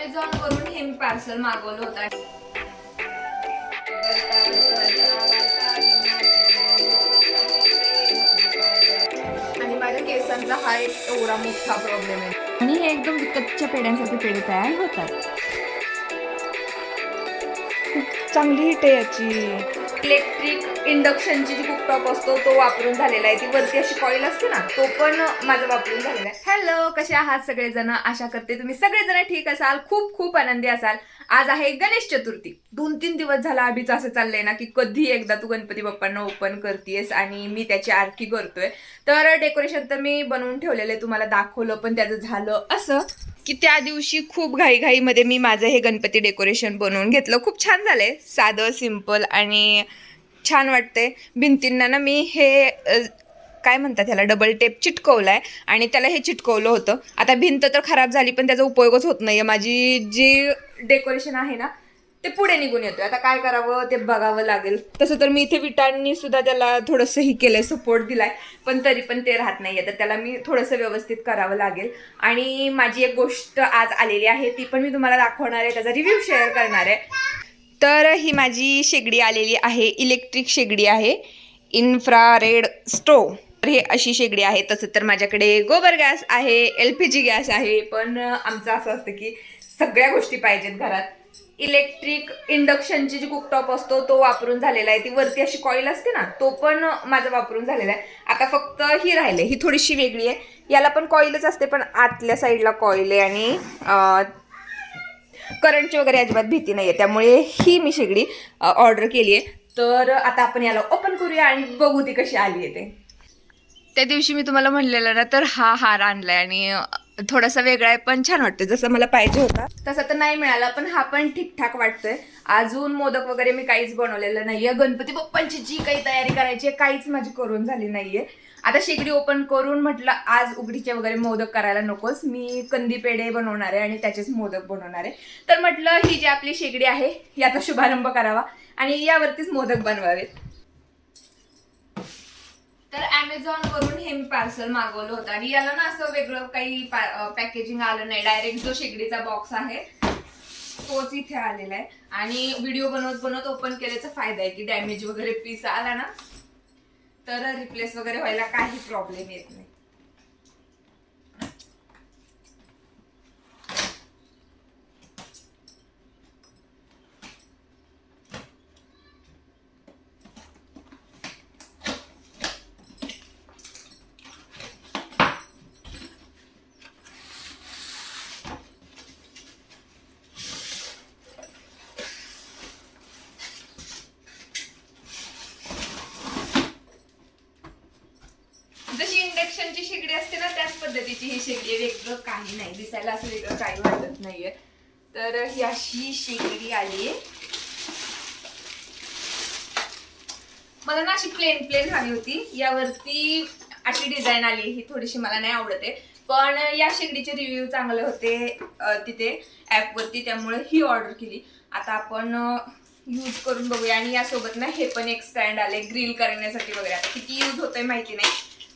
Amazon वरून हे मी parcel मागवलं होतं. आणि माझ्या केसांचा हा एक एवढा मोठा प्रॉब्लेम आहे. आणि हे एकदम विकतच्या पेड्यांसारखे पेढे तयार होतात. चांगली हिट आहे याची इलेक्ट्रिक इंडक्शनची जी कुकटॉप असतो तो वापरून झालेला आहे. ती वरती अशी कॉईल असते ना तो पण माझा वापरून झालेला आहे. हॅलो कसे आहात सगळेजण? आशा करते तुम्ही सगळेजण ठीक असाल खूप खूप आनंदी असाल. आज आहे गणेश चतुर्थी. दोन तीन दिवस झाला अभिच असं चाललंय ना की कधी एकदा तू गणपती बाप्पांना ओपन करतेस आणि मी त्याची आरती करतोय. तर डेकोरेशन तर मी बनवून ठेवलेलं आहे तुम्हाला दाखवलं पण त्याचं झालं असं. की त्या दिवशी खूप घाईघाईमध्ये मी माझं हे गणपती डेकोरेशन बनवून घेतलं. खूप छान झालं आहे साधं सिंपल आणि छान वाटते भिंतींना ना मी हे काय म्हणतात त्याला डबल टेप चिटकवलाय आणि त्याला हे चिटकवलं होतं. आता भिंत तर खराब झाली पण त्याचा उपयोगच होत नाही आहे माझी जी डेकोरेशन आहे ना ते पुढे निघून येतोय. आता काय करावं ते बघावं लागेल. तसं तर मी इथे विटांनी सुद्धा त्याला थोडंसं ही केलंय सपोर्ट दिलाय. पण तरी पण ते राहत नाहीये. तर त्याला मी थोडंसं व्यवस्थित करावं लागेल. आणि माझी एक गोष्ट आज आलेली आहे ती पण मी तुम्हाला दाखवणार आहे. त्याचा रिव्ह्यू शेअर करणार आहे. तर ही माझी शेगडी आलेली आहे. इलेक्ट्रिक शेगडी आहे. इन्फ्रारेड स्टोव तर हे अशी शेगडी आहे. तसं तर माझ्याकडे गोबर गॅस आहे एल पी जी गॅस आहे. पण आमचं असं असतं की सगळ्या गोष्टी पाहिजेत घरात. इलेक्ट्रिक इंडक्शनची जी कुकटॉप असतो तो वापरून झालेला आहे. ती वरती अशी कॉईल असते ना तो पण माझा वापरून झालेला आहे. आता फक्त ही राहिले ही थोडीशी वेगळी आहे. याला पण कॉईलच असते पण आतल्या साईडला कॉईल आहे आणि करंटची वगैरे अजिबात भीती नाही आहे त्यामुळे ही मी शेगडी ऑर्डर केली आहे. तर आता आपण याला ओपन करूया आणि बघू ती कशी आली आहे ते. त्या दिवशी मी तुम्हाला म्हणलेलं ना तर हा हार आणला आहे आणि थोडासा वेगळा आहे पण छान वाटतोय. जसं मला पाहिजे होता तसा तर नाही मिळाला पण हा पण ठीकठाक वाटतोय. अजून मोदक वगैरे मी काहीच बनवलेलं नाहीये. गणपती बाप्पांची जी काही तयारी करायची आहे काहीच माझी करून झाली नाहीये. आता शेगडी ओपन करून म्हटलं आज उघडीचे वगैरे मोदक करायला नकोस. मी कंदी पेढे बनवणार आहे आणि त्याचेच मोदक बनवणार आहे. तर म्हटलं ही जी आपली शेगडी आहे याचा शुभारंभ करावा आणि यावरतीच मोदक बनवावेत. तर अमेझॉन वरून हे मी पार्सल मागवलं होतं. आणि याला ना असं वेगळं काही पॅकेजिंग आलं नाही. डायरेक्ट जो शेगडीचा बॉक्स आहे तोच इथे आलेला आहे. आणि व्हिडिओ बनवत बनवत ओपन केल्याचा फायदा आहे की डॅमेज वगैरे पीस आला ना तर रिप्लेस वगैरे व्हायला काही प्रॉब्लेम येत नाही. जी शेगडी असते ना त्याच पद्धतीची ही शेगडी वेगळं काही नाही. दिसायला असं वेगळं काही वाटत नाहीये. तर ही अशी शेगडी आली. मला ना अशी प्लेन प्लेन हवी होती. यावरती अशी डिझाईन आली. ही थोडीशी मला नाही आवडत. आहे पण या शेगडीचे रिव्ह्यू चांगले होते तिथे ॲपवरती त्यामुळे ही ऑर्डर केली. आता आपण यूज करून बघूया. आणि यासोबत ना हे पण एक स्टँड आले ग्रिल करण्यासाठी वगैरे. आता किती यूज होतंय माहिती नाही.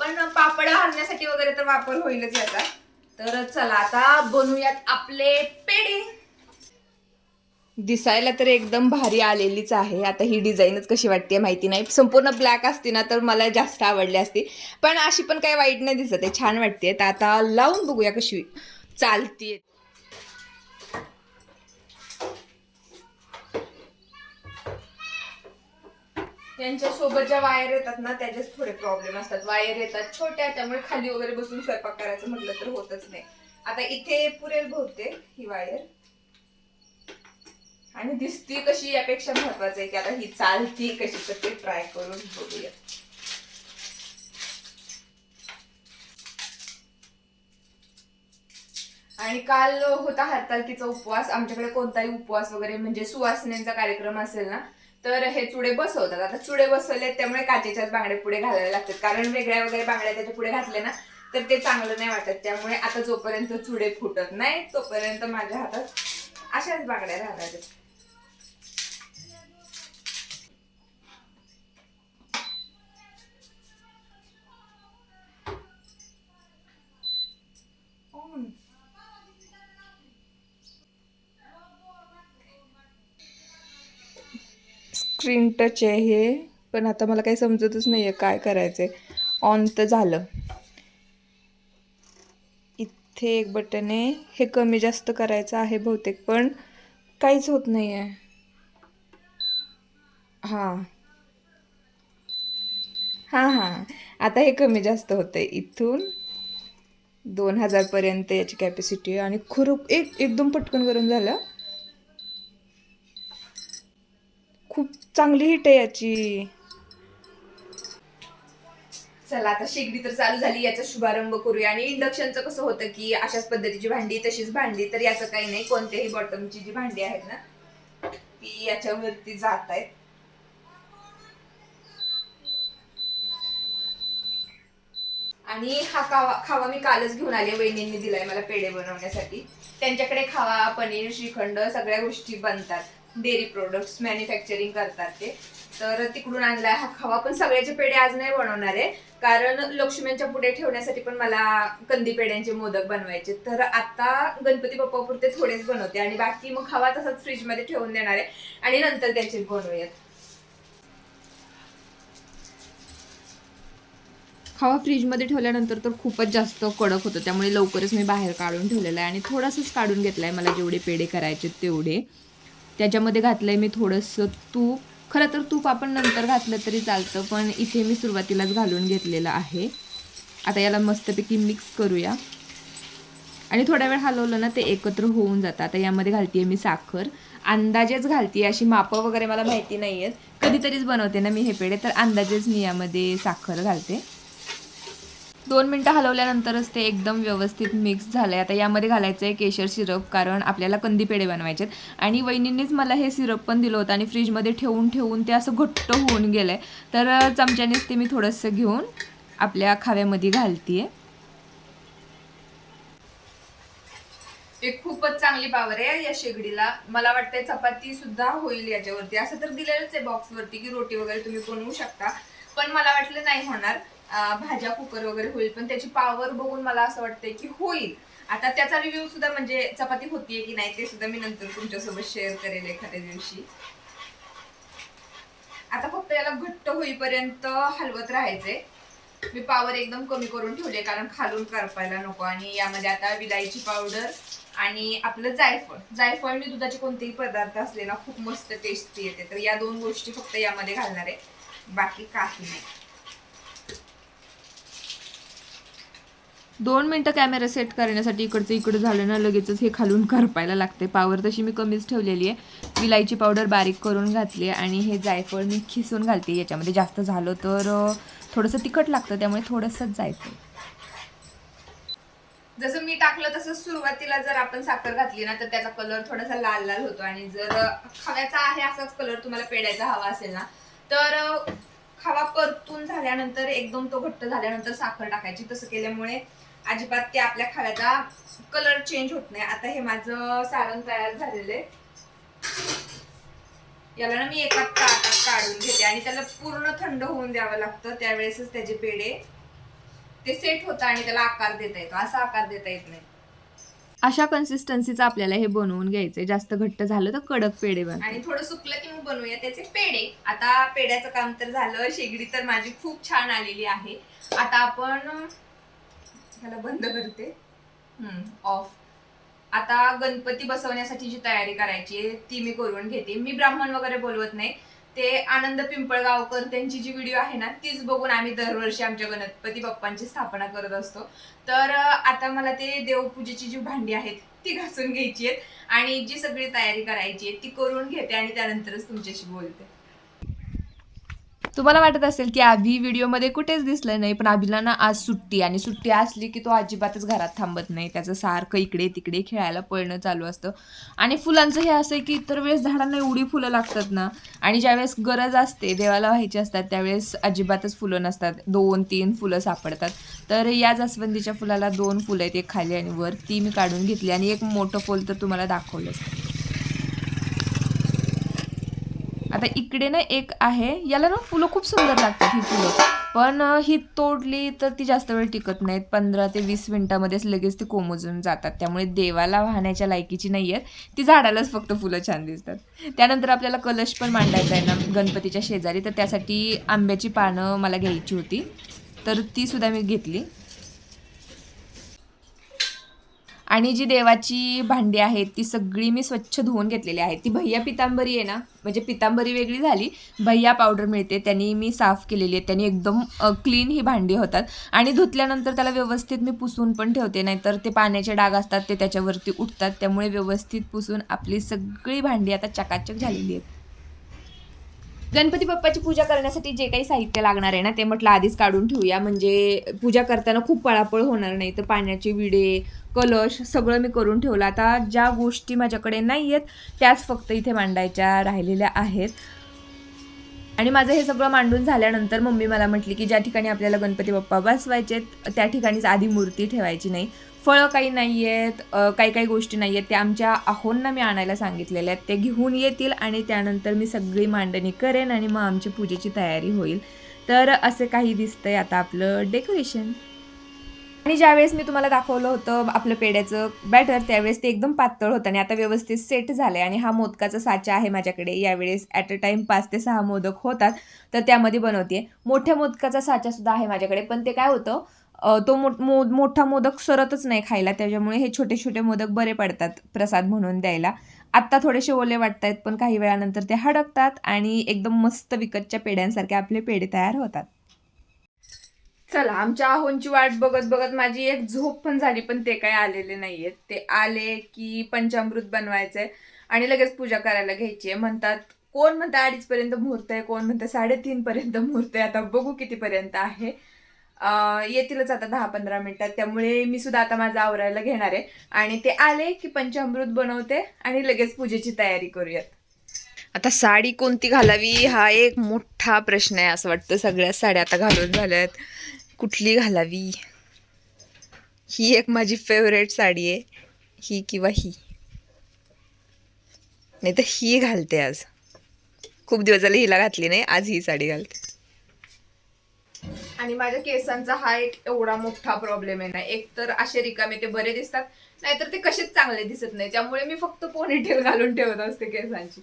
पण पापड घालण्यासाठी वगैरे तर वापर होईलच याचा. तर चला आता बनवूयात आपले पेढे. दिसायला तर एकदम भारी आलेलीच आहे. आता ही डिझाईनच कशी वाटते माहिती नाही. संपूर्ण ब्लॅक असते ना तर मला जास्त आवडली असती. पण अशी पण काही वाईट नाही दिसत आहे. छान वाटते तर आता लावून बघूया कशी चालतीये. त्यांच्यासोबत ज्या वायर येतात ना त्याच्याच थोडे प्रॉब्लेम असतात. वायर येतात छोट्या त्यामुळे खाली वगैरे बसून स्वयंपाक करायचं म्हटलं तर होतच नाही. आता इथे पुरेल बहुते ही वायर. आणि दिसती कशी यापेक्षा महत्वाचं आहे की आता ही चालती कशी तर ते ट्राय करून बघूया. आणि काल होता हरतालकीचा उपवास. आमच्याकडे कोणताही उपवास वगैरे म्हणजे सुवासनेचा कार्यक्रम असेल ना तर हे चुडे बसवतात. आता चुडे बसवले त्यामुळे काचेच्याच बांगड्या पुढे घालायला लागतात. कारण वेगळ्या वगैरे बांगड्या त्याच्या पुढे घातले ना तर ते चांगलं नाही वाटत. त्यामुळे आता जोपर्यंत चुडे फुटत नाही तोपर्यंत माझ्या हातात अशाच बांगड्या राहतात. स्क्रीन टच आहे हे पण आता मला काही समजतच नाही आहे काय करायचं आहे ऑन तर झालं. इथे एक बटन आहे. हे कमी जास्त करायचं आहे बहुतेक पण काहीच होत नाही आहे हां. हां हां. आता हे कमी जास्त होतं आहे इथून. दोन हजारपर्यंत याची कॅपॅसिटी आहे. आणि खूप एक एकदम पटकन गरम झालं. खूप चांगली हिट आहे याची. चला आता शेगडी तर चालू झाली याचा शुभारंभ करूया. आणि इंडक्शनचं कसं होतं की अशाच पद्धतीची भांडी तशीच भांडी तर याचं काही नाही. कोणत्याही बॉटमची जी भांडी आहेत ना ती याच्यावरती जात आहेत. आणि हा खावा खावा मी कालच घेऊन आले वहिनींनी दिलाय मला पेढे बनवण्यासाठी. त्यांच्याकडे खावा पनीर श्रीखंड सगळ्या गोष्टी बनतात. डेअरी प्रोडक्ट्स मॅन्युफॅक्चरिंग करतात ते. तर तिकडून आणलाय हा खवा. पण सगळ्याचे पेढे आज नाही बनवणार आहे. कारण लक्ष्म्यांच्या पुढे ठेवण्यासाठी पण मला कंदी पेढ्यांचे मोदक बनवायचे. तर आता गणपती बाप्पा पुरते थोडेच बनवते. आणि बाकी मग खावा तसाच फ्रीजमध्ये ठेवून देणार आहे. आणि नंतर त्याचे बनवूयात. खावा फ्रीजमध्ये ठेवल्यानंतर तर खूपच जास्त कडक होतं. त्यामुळे लवकरच मी बाहेर काढून ठेवलेलं आहे. आणि थोडासच काढून घेतलं आहे मला जेवढे पेढे करायचे तेवढे. त्याच्यामध्ये घातलं आहे मी थोडंसं तूप. खरं तर तूप आपण नंतर घातलं तरी चालतं पण इथे मी सुरुवातीलाच घालून घेतलेलं आहे. आता याला मस्तपैकी मिक्स करूया. आणि थोड्या वेळ हलवलं ना ते एकत्र होऊन जातं. आता यामध्ये घालते मी साखर. अंदाजेच घालते अशी मापं वगैरे मला माहिती नाही आहेत कधीतरीच बनवते ना मी हे पेढे तर अंदाजेच मी यामध्ये साखर घालते. दोन मिनटं हलवल्यानंतरच ते एकदम व्यवस्थित मिक्स झालं आहे आता यामध्ये घालायचं आहे केशर सिरप कारण आपल्याला कंदी पेढे बनवायचे आहेत. आणि वहिनींनीच मला हे सिरप पण दिलं होतं आणि फ्रीजमध्ये ठेवून ठेवून ते असं घट्ट होऊन गेलं आहे तर चमच्यानेच ते मी थोडंसं घेऊन आपल्या खाव्यामध्ये घालते एक खूपच चांगली पावर आहे या शेगडीला. मला वाटतंय चपाती सुद्धा होईल याच्यावरती. असं तर दिलेलंच आहे बॉक्सवरती की रोटी वगैरे तुम्ही बनवू शकता. पण मला वाटलं नाही होणार. भाज्या कुकर वगैरे होईल पण त्याची पावर बघून मला असं वाटतंय की होईल. आता त्याचा रिव्ह्यू सुद्धा म्हणजे चपाती होतीये की नाही ते सुद्धा मी नंतर तुमच्यासोबत शेअर करेल एखाद्या दिवशी. आता फक्त याला घट्ट होईपर्यंत हलवत राहायचंय. मी पावर एकदम कमी करून ठेवले कारण खालून करपायला नको आणि यामध्ये आता विलायची पावडर आणि आपलं जायफळ. जायफळ मी दुधाचे कोणतेही पदार्थ असले ना खूप मस्त टेस्टी येते. तर या दोन गोष्टी फक्त यामध्ये घालणार आहे. बाकी काही नाही. दोन मिनटं कॅमेरा सेट करण्यासाठी इकडचं इकडं झालं ना लगेचच हे खालून करपायला लागते पावर तशी मी कमीच ठेवलेली आहे विलायची पावडर बारीक करून घातली आहे आणि हे जायफळ मी खिसून घालते याच्यामध्ये जास्त झालं तर थोडंसं तिखट लागतं त्यामुळे थोडंसंच जायफळ. जसं मी टाकलं तसं सुरुवातीला जर आपण साखर घातली ना तर त्याचा कलर थोडासा लाल लाल होतो आणि जर खव्याचा आहे असाच कलर तुम्हाला पेड्याचा हवा असेल ना तर खवा परतून झाल्यानंतर एकदम तो घट्ट झाल्यानंतर साखर टाकायची. तसं केल्यामुळे अजिबात ते आपल्या खव्याचा कलर चेंज होत नाही. आता हे माझं सारण तयार झालेलं आहे. याला ना मी एका ताटात काढून घेते आणि त्याला पूर्ण थंड होऊन द्यावं लागतं. त्यावेळेसच त्याचे पेढे ते सेट होतं आणि त्याला आकार देता येतो. असा आकार देता येत नाही. अशा कन्सिस्टन्सीचं आपल्याला हे बनवून घ्यायचं आहे जास्त घट्ट झालं तर कडक पेढे बन आणि थोडं सुकलं की मग बनवूया त्याचे पेढे. आता पेढ्याचं काम तर झालं. शेगडी तर माझी खूप छान आलेली आहे. आता आपण ह्याला बंद करते. ऑफ आता गणपती बसवण्यासाठी जी तयारी करायची आहे ती मी करून घेते. मी ब्राह्मण वगैरे बोलवत नाही. ते आनंद पिंपळगावकर त्यांची जी व्हिडिओ आहे ना तीच बघून आम्ही दरवर्षी आमच्या गणपती बाप्पांची स्थापना करत असतो. तर आता मला ते देवपूजेची जी भांडी आहेत ती घासून घ्यायची आहेत. आणि जी सगळी तयारी करायची आहे ती करून घेते आणि त्यानंतरच तुमच्याशी बोलते. तुम्हाला वाटत असेल की आभी व्हिडिओमध्ये कुठेच दिसलं नाही पण अभिला ना आज सुट्टी आणि सुट्टी असली की तो अजिबातच घरात थांबत नाही. त्याचं सारखं इकडे तिकडे खेळायला पळणं चालू असतं. आणि फुलांचं हे असं आहे की इतर वेळेस झाडांना एवढी फुलं लागतात ना आणि ज्यावेळेस गरज असते देवाला व्हायची असतात त्यावेळेस अजिबातच फुलं नसतात. दोन तीन फुलं सापडतात. तर या जास्वंदीच्या फुलाला दोन फुलं आहेत एक खाली आणि वर. ती मी काढून घेतली आणि एक मोठं फुल तर तुम्हाला दाखवलंच. आता इकडे ना एक आहे याला ना फुलं खूप सुंदर लागतात ही फुलं. पण ही तोडली तर ती जास्त वेळ टिकत नाहीत. पंधरा ते वीस मिनिटामध्येच लगेच ती कोमजून जातात. त्यामुळे देवाला वाहण्याच्या लायकीची नाही आहेत ती झाडालाच फक्त फुलं छान दिसतात. त्यानंतर आपल्याला कलश पण मांडायचा आहे ना गणपतीच्या शेजारी. तर त्यासाठी आंब्याची पानं मला घ्यायची होती. तर ती सुद्धा मी घेतली. आणि जी देवाची भांडी आहेत ती सगळी मी स्वच्छ धुवून घेतलेली आहेत. ती भैया पितांबरी आहे ना म्हणजे पितांबरी वेगळी झाली भैया पावडर मिळते त्यांनी मी साफ केलेली आहे त्यांनी एकदम क्लीन ही भांडी होतात. आणि धुतल्यानंतर त्याला व्यवस्थित मी पुसून पण ठेवते नाहीतर ते पाण्याचे डाग असतात ते त्याच्यावरती उठतात. त्यामुळे व्यवस्थित पुसून आपली सगळी भांडी आता चकाचक झालेली आहेत. गणपती बाप्पाची पूजा करण्यासाठी जे काही साहित्य लागणार आहे ना ते म्हटलं आधीच काढून ठेवूया. म्हणजे पूजा करताना खूप पळापळ होणार नाही तर पाण्याचे विडे कलश सगळं मी करून ठेवलं. आता ज्या गोष्टी माझ्याकडे नाही आहेत त्याच फक्त इथे मांडायच्या राहिलेल्या आहेत. आणि माझं हे सगळं मांडून झाल्यानंतर मम्मी मला म्हटली की ज्या ठिकाणी आपल्याला गणपती बाप्पा बसवायचे त्या ठिकाणीच आधी मूर्ती ठेवायची नाही. फळं काही नाही आहेत काही काही गोष्टी नाही आहेत त्या आमच्या आहोंना मी आणायला सांगितलेल्या आहेत. ते घेऊन येतील आणि त्यानंतर मी सगळी मांडणी करेन आणि मग आमची पूजेची तयारी होईल. तर असे काही दिसतंय आता आपलं डेकोरेशन. आणि ज्यावेळेस मी तुम्हाला दाखवलं होतं आपलं पेड्याचं बॅटर त्यावेळेस ते एकदम पातळ होतं आणि आता व्यवस्थित सेट झालं आणि हा मोदकाचा साचा आहे माझ्याकडे. यावेळेस ॲट अ टाईम पाच ते सहा मोदक होतात तर त्यामध्ये बनवते मोठ्या मोदकाचा साचा सुद्धा आहे माझ्याकडे पण ते काय होतं तो मो मो मोठा मोदक सरतच नाही खायला. त्याच्यामुळे हे छोटे छोटे मोदक बरे पडतात प्रसाद म्हणून द्यायला. आत्ता थोडेसे ओले वाटत आहेत पण काही वेळानंतर ते हडकतात आणि एकदम मस्त विकतच्या पेड्यांसारखे आपले पेढे तयार होतात. चला आमच्या आहोंची वाट बघत बघत माझी एक झोप पण झाली पण ते काय आलेले नाहीयेत. ते आले की पंचामृत बनवायचंय आणि लगेच पूजा करायला घ्यायची आहे म्हणतात कोण म्हणतं अडीचपर्यंत मुहूर्त आहे? कोण म्हणतं साडेतीनपर्यंत मुहूर्त आहे? आता बघू कितीपर्यंत आहे. येतीलच आता दहा पंधरा मिनिटात. त्यामुळे मी सुद्धा आता माझं आवरायला घेणार आहे. आणि ते आले की पंचामृत बनवते आणि लगेच पूजेची तयारी करूयात. आता साडी कोणती घालावी? हा एक मोठा प्रश्न आहे असं वाटतं. सगळ्या साड्या आता घालून झाल्यात. कुठली घालावी? ही एक माझी फेवरेट साडी आहे. ही किंवा ही. नाही तर ही घालते आज. खूप दिवस झाले हिला घातली नाही. आज ही साडी घालते. आणि माझ्या केसांचा हा एक एवढा मोठा प्रॉब्लेम आहे ना. एक तर असे रिकामे ते बरे दिसतात नाहीतर ते कसेच चांगले दिसत नाही. त्यामुळे मी फक्त पोनीटेल घालून ठेवत असते केसांची.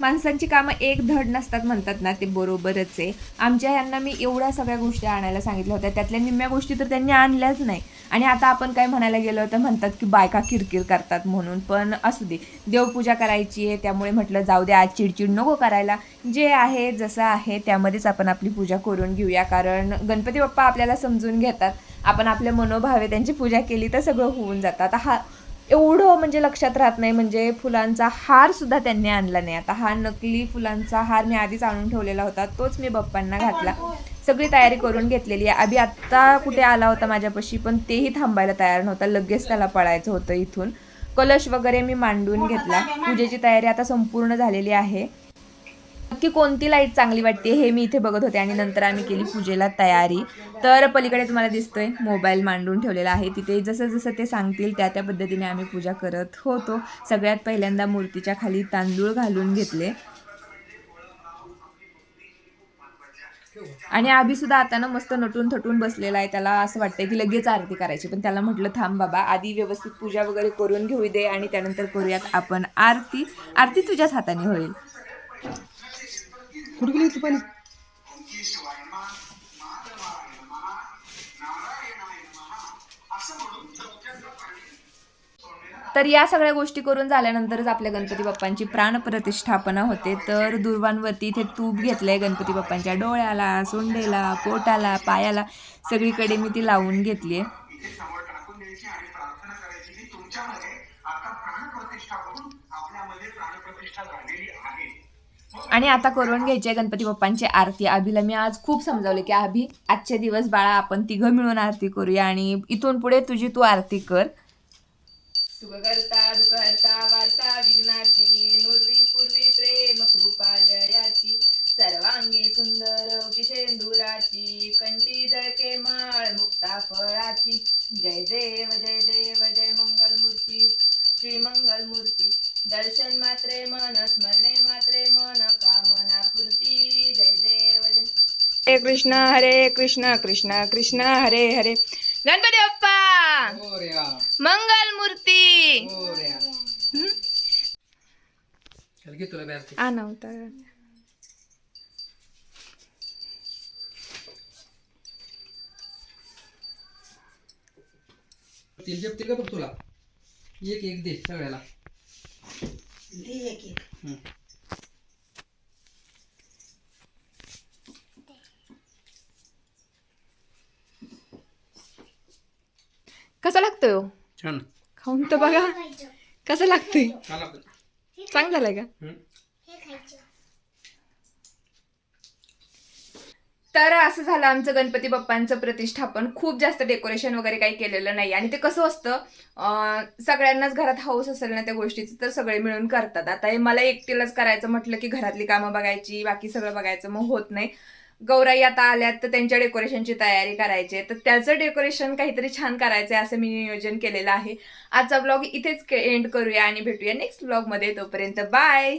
माणसांची कामं एक धड नसतात म्हणतात ना ते बरोबरच आहे. आमच्या यांना मी एवढ्या सगळ्या गोष्टी आणायला सांगितल्या होत्या. त्यातल्या निम्म्या गोष्टी तर त्यांनी आणल्याच नाही. आणि आता आपण काय म्हणायला गेलो तर म्हणतात की बायका किरकिर करतात म्हणून. पण असू दे. देवपूजा करायची आहे त्यामुळे म्हटलं जाऊ दे आज चिडचिड नको करायला. जे आहे जसं आहे त्यामध्येच आपण आपली पूजा करून घेऊया. कारण गणपती बाप्पा आपल्याला समजून घेतात. आपण आपल्या मनोभावे त्यांची पूजा केली तर सगळं होऊन जातं. आता हा एवढं म्हणजे लक्षात राहत नाही. म्हणजे फुलांचा हार सुद्धा त्यांनी आणला नाही. आता हा नकली फुलांचा हार मी आधीच आणून ठेवलेला होता. तोच मी बाप्पांना घातला. सगळी तयारी करून घेतलेली आहे. आधी आत्ता कुठे आला होता माझ्यापाशी पण तेही थांबायला तयार नव्हता. लगेच त्याला पळायचं होतं इथून. कलश वगैरे मी मांडून घेतला. पूजेची तयारी आता संपूर्ण झालेली आहे. नक्की कोणती लाइट चांगली वाटते हे मी इथे बघत होते आणि नंतर आम्ही केली पूजेला तयारी. तर पलीकडे तुम्हाला दिसतोय मोबाईल मांडून ठेवलेला आहे. तिथे जसं जसं ते सांगतील त्या त्या पद्धतीने आम्ही पूजा करत होतो. सगळ्यात पहिल्यांदा मूर्तीच्या खाली तांदूळ घालून घेतले. आणि आभी सुद्धा आता ना मस्त नटून थटून बसलेला आहे. त्याला असं वाटतंय की लगेच आरती करायची. पण त्याला म्हटलं थांब बाबा आधी व्यवस्थित पूजा वगैरे करून घेऊ दे आणि त्यानंतर करूयात आपण आरती. आरती तुझ्याच हाताने होईल. कुठे गेली पाणी? तर या सगळ्या गोष्टी करून झाल्यानंतरच आपल्या गणपती बाप्पांची प्राणप्रतिष्ठापना होते. तर दुर्वांवरती इथे तूप घेतलंय गणपती बाप्पांच्या डोळ्याला सोंडेला पोटाला पायाला. सगळीकडे मी ती लावून घेतली आणि आता करून घ्यायची गणपती बाप्पांची आरती. आभीला मी आज खूप समजावले की आभी आजचे दिवस बाळा आपण तिघं मिळून आरती करूया आणि इथून पुढे तुझी तू आरती कर. सुख करता दुःख वार्ता विघ्नाची नुर्वी पूर्वी प्रेम कृपा जयाची सर्वांगी सुंदर किशेंदुराची कंठी जळके माळ मुक्ता फळाची. जय देव जय देव जय मंगल मूर्ती श्री मंगलमूर्ती. दर्शन मात्रे मन स्मरणे मात्रे मन कामना पूर्ती जय देव जय. हरे कृष्ण हरे कृष्ण कृष्ण कृष्ण हरे हरे. गणपती बाप्पा! मंगल मूर्ती! जपतील का बघ तुला? एक एक दे सगळ्याला. हम्म. कसा लागतोय हो? छान खाऊन तर बघा कसं लागतंय छान लागतं. चांग झालंय का हम्म. तर असं झालं आमचं गणपती बाप्पांचं प्रतिष्ठापन. खूप जास्त डेकोरेशन वगैरे काही केलेलं नाही. आणि ते कसं असतं सगळ्यांनाच घरात हाऊस असेल ना त्या गोष्टीचं तर सगळे मिळून करतात. आता हे मला एकटीलाच करायचं म्हटलं की घरातली कामं बघायची बाकी सगळं बघायचं मग होत नाही. गौराई आता आल्यात तर त्यांच्या डेकोरेशनची तयारी करायची आहे. तर त्याचं डेकोरेशन काहीतरी छान करायचं आहे असं मी नियोजन केलेलं आहे. आजचा ब्लॉग इथेच एंड करूया आणि भेटूया नेक्स्ट ब्लॉगमध्ये तोपर्यंत बाय